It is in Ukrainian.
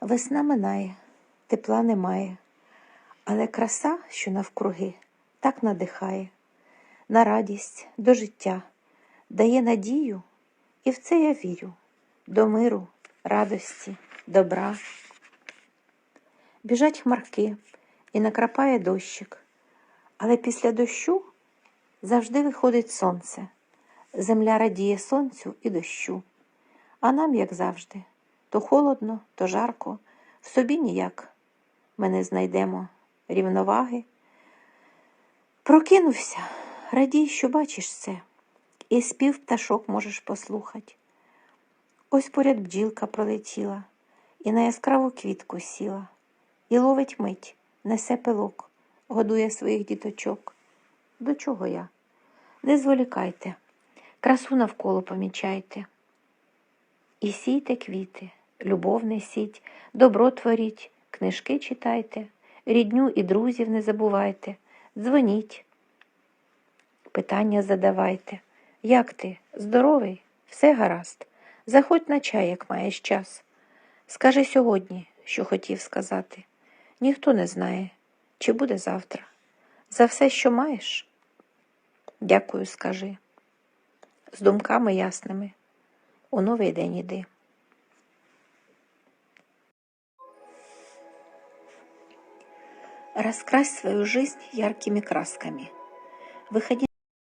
Весна минає, тепла немає, але краса, що навкруги, так надихає, на радість, до життя, дає надію, і в це я вірю, до миру, радості, добра. Біжать хмарки і накрапає дощик, але після дощу завжди виходить сонце. Земля радіє сонцю і дощу. А нам, як завжди, то холодно, то жарко, в собі ніяк ми не знайдемо рівноваги. Прокинувся, радій, що бачиш це, і спів пташок можеш послухати. Ось поряд бджілка пролетіла, і на яскраву квітку сіла, і ловить мить, несе пилок, годує своїх діточок. До чого я? Не зволікайте, красу навколо помічайте. І сійте квіти, любов несіть, добро творіть, книжки читайте, рідню і друзів не забувайте, дзвоніть, питання задавайте. Як ти? Здоровий? Все гаразд. Заходь на чай, як маєш час. Скажи сьогодні, що хотів сказати. Ніхто не знає, чи буде завтра. За все, що маєш. Дякую, скажи. З думками ясними. У новий день іди. Раскрась свою жизнь яркими красками. Выходи